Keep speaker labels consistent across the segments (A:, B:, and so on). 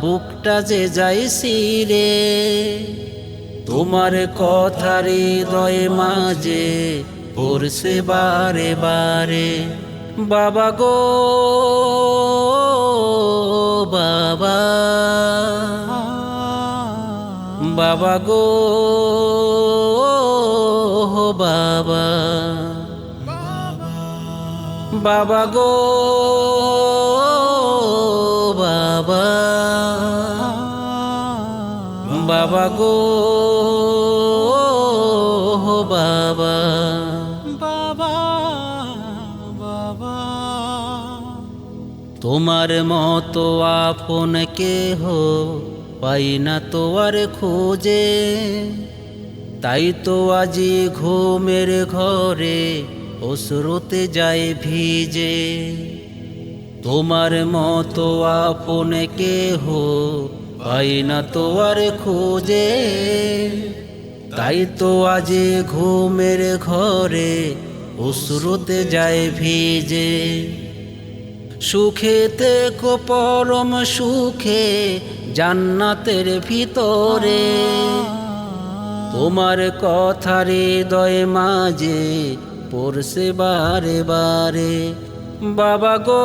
A: বুকটা যে যাইছি রে, তোমার কথা হৃদয় মাঝে পড়ছে বারে বারে। বাবা গো, বাবা। বাবা গো, বাবা। বাবা গো, বাবা। বাবা গো বাবা।
B: বাবা বাবা।
A: তোমার মতো আপন কেহ পাই না তো আর খোঁজে। তাই তো আজি ঘুমের ঘরে অশ্রুতে যায় ভিজে। তোমার মতো আপন কেহ পাই না তো আর খোঁজে, তাই তো আজি ঘুমের ঘরে অশ্রুতে যায় ভিজে। সুখেতে কো পরম সুখে জান্নাতের ভিতরে। তোমার কথা হৃদয় মাঝে পড়ছে বারে বারে। বাবা গো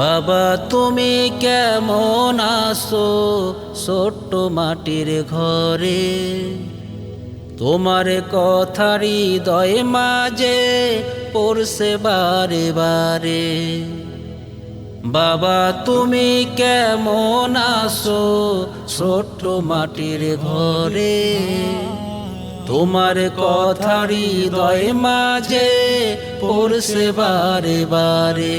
A: বাবা, তুমি কেমন আছো ছোট্ট মাটির ঘরে? তোমার কথা হৃদয় মাঝে পড়ছে বারে বারে। বাবা, তুমি কেমন আসো ছোট্ট মাটির ঘরে? তোমার কথা হৃদয় মাঝে পড়ছে বারে বারে।